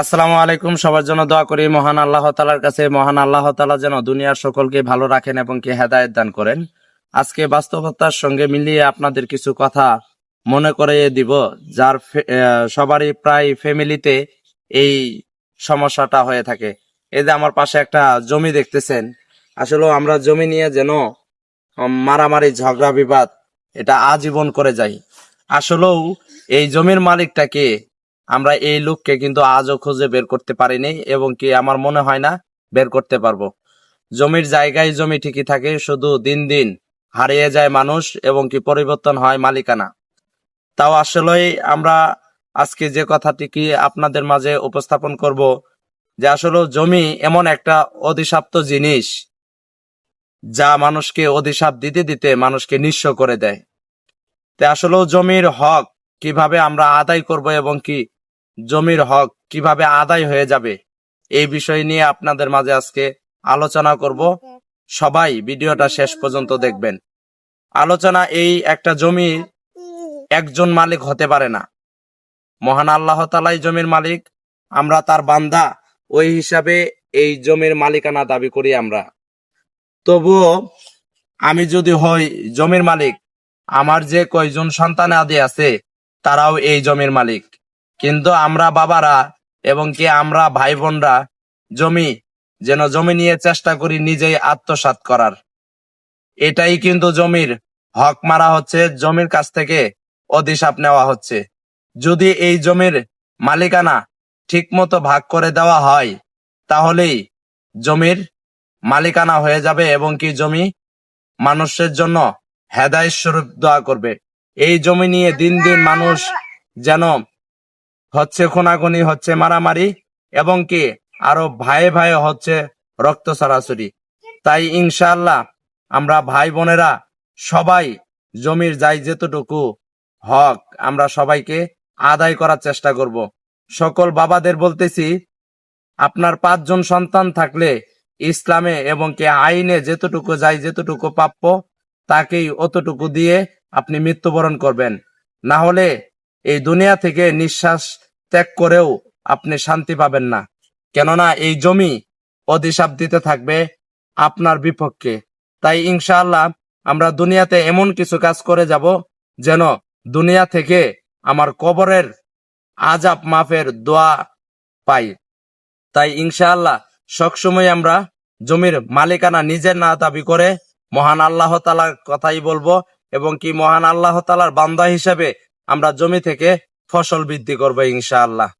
আসসালামু আলাইকুম, সবার জন্য দোয়া করি। মহান আল্লাহ তালার কাছে, মহান আল্লাহ তালা যেন দুনিয়ার সকলকে ভালো রাখেন এবং কি হেদায়ত দান করেন। আজকে বাস্তবতার সঙ্গে মিলিয়ে আপনাদের কিছু কথা মনে করে দিব, যার সবারই প্রায় ফ্যামিলিতে এই সমস্যাটা হয়ে থাকে। এই যে আমার পাশে একটা জমি দেখতেছেন আসলে আমরা জমি নিয়ে যেন মারামারি, ঝগড়া, বিবাদ, এটা আজীবন করে যাই। আসলেও এই জমির মালিকটাকে আমরা এই লোককে কিন্তু আজও খুঁজে বের করতে পারিনি এবং কি আমার মনে হয় না বের করতে পারব। জমির জায়গায় জমি ঠিকই থাকে, শুধু দিন দিন হারিয়ে যায় মানুষ এবং কি পরিবর্তন হয় মালিকানা। তাও আসলে আমরা আজকে যে কথাটি কি আপনাদের মাঝে উপস্থাপন করব যে আসলে জমি এমন একটা অধিশাপ্ত জিনিস যা মানুষকে অধিশাপ দিতে দিতে মানুষকে নিঃস্ব করে দেয়। তে আসলেও জমির হক কীভাবে আমরা আদায় করব এবং কি জমির হক কীভাবে আদায় হয়ে যাবে, এই বিষয় নিয়ে আপনাদের মাঝে আজকে আলোচনা করব। সবাই ভিডিওটা শেষ পর্যন্ত দেখবেন। আলোচনা এই একটা জমি একজন মালিক হতে পারে না। মহান আল্লাহ তালাই জমির মালিক, আমরা তার বান্দা, ওই হিসাবে এই জমির মালিকানা দাবি করি আমরা। তবুও আমি যদি হই জমির মালিক, আমার যে কয়জন সন্তান আদি আছে, তারাও এই জমির মালিক। কিন্তু আমরা বাবারা এবং কি আমরা ভাই বোনরা জমি, যেন জমি নিয়ে চেষ্টা করি নিজেই আত্মসাৎ করার। এটাই কিন্তু জমির হক মারা হচ্ছে, জমির কাছ থেকে অধিশাপ নেওয়া হচ্ছে। যদি এই জমির মালিকানা ঠিকমতো ভাগ করে দেওয়া হয়, তাহলেই জমির মালিকানা হয়ে যাবে এবং কি জমি মানুষের জন্য হেদায় স্বরূপ দোয়া করবে। এই জমি নিয়ে দিন দিন মানুষ যেন হচ্ছে খুনাখুনি, হচ্ছে মারামারি এবং কি আরও ভাইয়ে ভাইয়ে হচ্ছে রক্ত সরাসরি। তাই ইনশাল্লাহ আমরা ভাই বোনেরা সবাই জমির যাই যেতটুকু হক আমরা সবাইকে আদায় করার চেষ্টা করব। সকল বাবাদের বলতেছি, আপনার পাঁচজন সন্তান থাকলে ইসলামে এবং কে আইনে যেতটুকু যাই যেতটুকু প্রাপ্য তাকেই অতটুকু দিয়ে আপনি মৃত্যুবরণ করবেন। না হলে এই দুনিয়া থেকে নিঃশ্বাস ত্যাগ করেও আপনি শান্তি পাবেন না। কেননা এই জমি অধিশাপ দিতে থাকবে আপনার বিপক্ষে। তাই ইনশাআল্লাহ আমরা দুনিয়াতে এমন কিছু কাজ করে যাব যেন দুনিয়া থেকে আমার কবরের আজাব মাফের দোয়া পাই। তাই ইনশাআল্লাহ সবসময় আমরা জমির মালিকানা নিজের না দাবি করে মহান আল্লাহ তালার কথাই বলব এবং কি মহান আল্লাহ তালার বান্দা হিসেবে আমরা জমি থেকে ফসল বৃদ্ধি করবে ইনশাআল্লাহ।